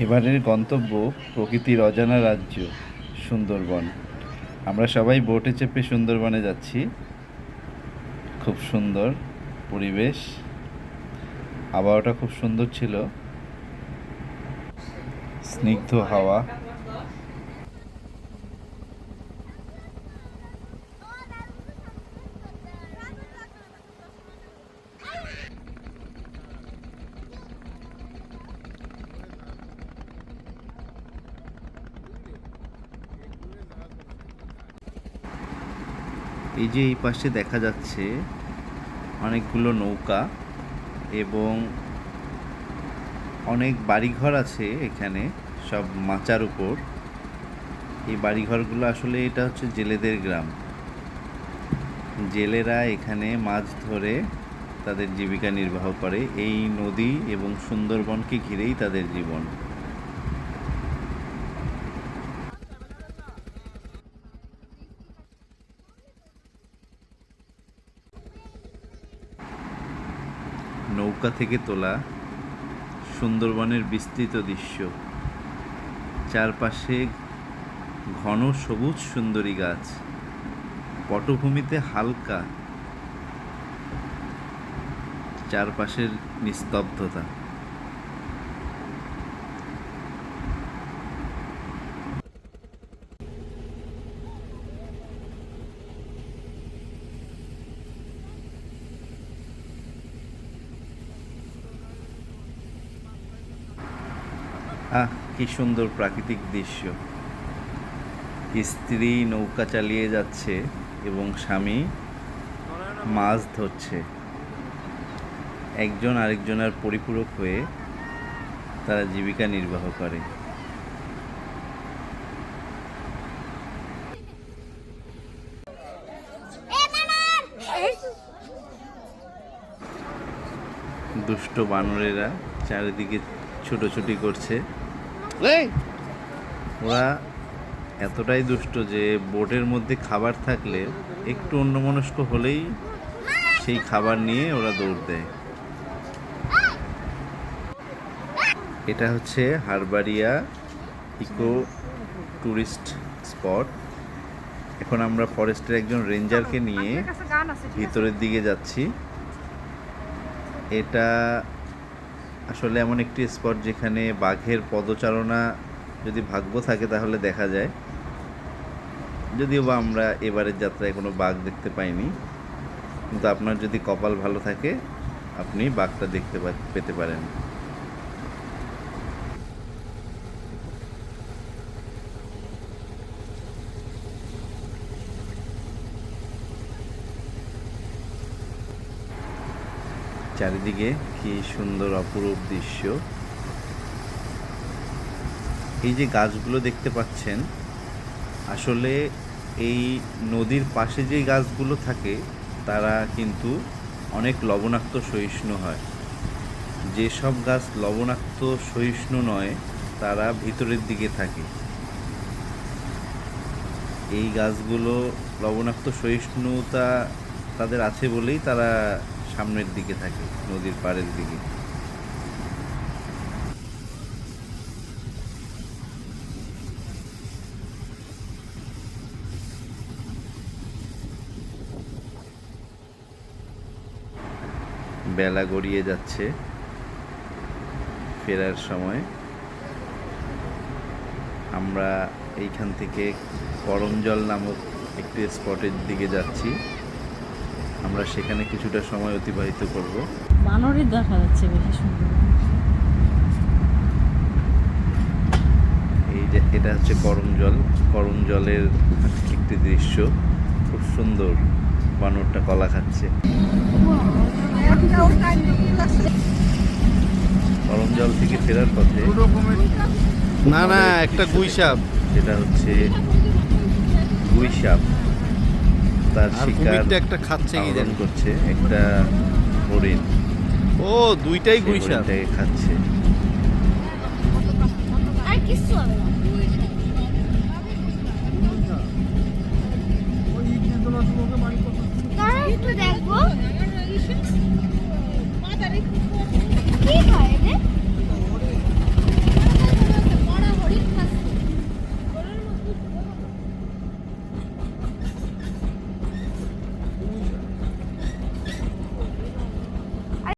এবারের গন্তব্য প্রকৃতির অজানা রাজ্য, সুন্দরবন। আমরা সবাই বোটে চেপে সুন্দরবনে যাচ্ছি। খুব সুন্দর পরিবেশ। আবহাওয়াটা খুব সুন্দর ছিল। স্নিগ্ধ হাওয়া। এই যে এই পাশে দেখা যাচ্ছে অনেকগুলো নৌকা এবং অনেক বাড়িঘর আছে এখানে, সব মাচার উপর। এই বাড়িঘরগুলো আসলে এটা হচ্ছে জেলেদের গ্রাম। জেলেরা এখানে মাছ ধরে তাদের জীবিকা নির্বাহ করে। এই নদী এবং সুন্দরবনকে ঘিরেই তাদের জীবন। নৌকা থেকে তোলা সুন্দরবনের বিস্তৃত দৃশ্য। চারপাশে ঘন সবুজ সুন্দরী গাছ। পটভূমিতে হালকা চারপাশের নিস্তব্ধতা। আহ, কি সুন্দর প্রাকৃতিক দৃশ্য। স্ত্রী নৌকা চালিয়ে যাচ্ছে এবং স্বামী মাছ ধরছে। একজন আরেকজনের পরিপূরক হয়ে তারা জীবিকা নির্বাহ করে। দুষ্ট বানরেরা চারিদিকে ছুটোছুটি করছে। ওরা এতটাই দুষ্ট যে বোটের মধ্যে খাবার থাকলে একটু অন্যমনস্ক হলেই সেই খাবার নিয়ে ওরা দৌড় দেয়। এটা হচ্ছে হারবাড়িয়া ইকো ট্যুরিস্ট স্পট। এখন আমরা ফরেস্টের একজন রেঞ্জারকে নিয়ে ভিতরের দিকে যাচ্ছি। এটা আসলে এমন একটি স্পট যেখানে বাঘের পদচারণা যদি ভাগ্য থাকে তাহলে দেখা যায়। যদিও বা আমরা এবারের যাত্রায় কোনো বাঘ দেখতে পাইনি। কিন্তু আপনার যদি কপাল ভালো থাকে, আপনি বাঘটা দেখতে পেতে পারেন। চারিদিকে কি সুন্দর অপরূপ দৃশ্য। এই যে গাছগুলো দেখতে পাচ্ছেন, আসলে এই নদীর পাশে যে গাছগুলো থাকে, তারা কিন্তু অনেক লবণাক্ত সহিষ্ণু হয়। যেসব গাছ লবণাক্ত সহিষ্ণু নয়, তারা ভিতরের দিকে থাকে। এই গাছগুলো লবণাক্ত সহিষ্ণুতা তাদের আছে বলেই তারা সামনের দিকে থাকে, নদীর পাড়ের দিকে। বেলা গড়িয়ে যাচ্ছে, ফেরার সময়। আমরা এইখান থেকে করমজল নামক একটি স্পটের দিকে যাচ্ছি। আমরা সেখানে কিছুটা সময় অতিবাহিত করব। বানরই দেখা যাচ্ছে বেশি সুন্দর। এই যে এটা হচ্ছে করম জল। করম জলের একটি দৃশ্য। খুব সুন্দর বানরটা কলা খাচ্ছে। করম জল থেকে ফেরার পথে না না একটা গুই সাপ। যেটা হচ্ছে গুই সাপ। তার শিকার একটা খাচ্ছে কি আহরণ জানি? করছে একটা হরিণ। ও দুইটাই সেই গুই খাচ্ছে। আর কিছু হবে না একটু দেখব